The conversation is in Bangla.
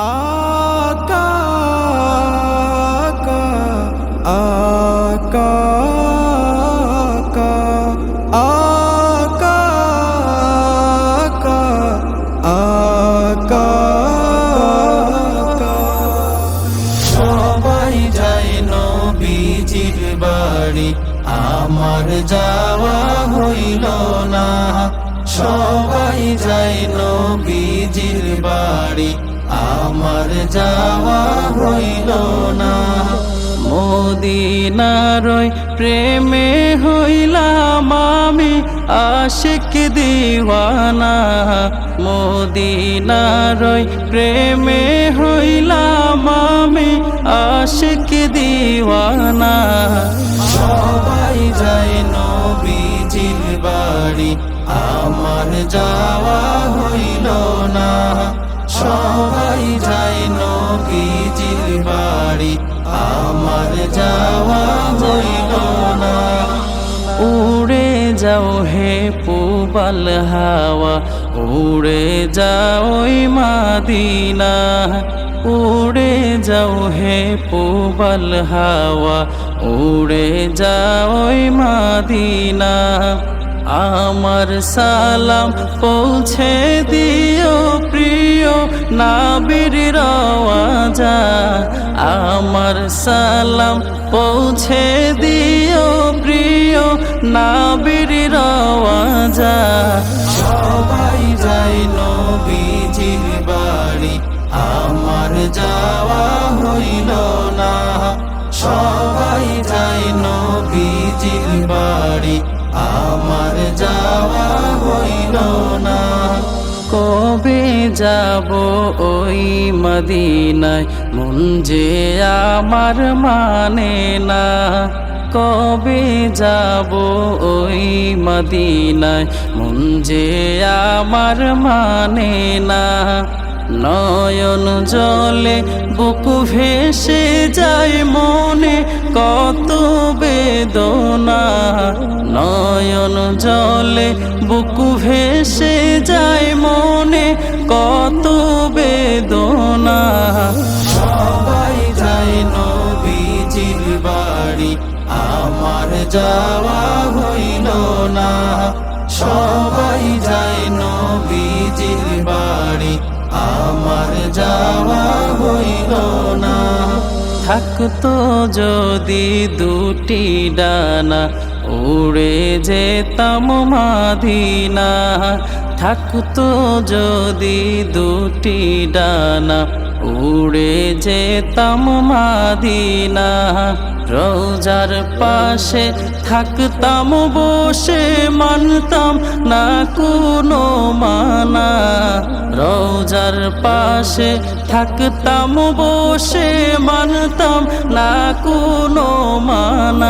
আকা আকা আকা বাড়ি। আমার যাওয়া হইল না। সবাই যায় নবীজির বাড়ি। আমার যাওয়া হইল না। মদিনারই প্রেমে হইলাম আমি, আশিক দিওয়ানা। মদিনারই প্রেমে হইলাম আমি, আশিক দিওয়ানা। সবাই নবীজির বাড়ি, আমার যাওয়া না। উড়ে যাও হে পুবাল হাওয়া, উড়ে যাও মাদিনা। উড়ে যাও হে পুবাল হাওয়া, উড়ে যাও মাদিনা। আমার সালাম পৌঁছে দিও প্রিয় নাবির রওয়াজা, আমার সালাম পৌঁছে দিও প্রিয় নাবির রওয়াজা। সবাই যাই নবীজির বাড়ি, আমার যাওয়া হইল না। সবাই যাই নবীজির বাড়ি, আমার যাওয়া হইল না। যাব ওই মদিনায়। মন যে আমার মানে না, কবে যাব ওই মদিনায়? মন যে আমার মানে না, নয়ন জলে বুক ভেসে যায় মনে কত বেদনা। নয়ন জলে বুক ভেসে যায় মনে কত বেদনা। সবাই যায় নবীজির বাড়ি, আমার যাওয়া হইল না। সবাই যায় নবীজির বাড়ি, আমার যাওয়া হইল না। থাকতো যদি দুটি ডানা উড়ে যেতাম মাদিনা। থাকতো যদি দুটি ডানা, উড়ে যেতাম মাদিনা। রোজার পাশে থাকতাম, বসে মানতাম না কোনো মানা। রোজার পাশে থাকতাম, বসে মানতাম না কোনো মানা।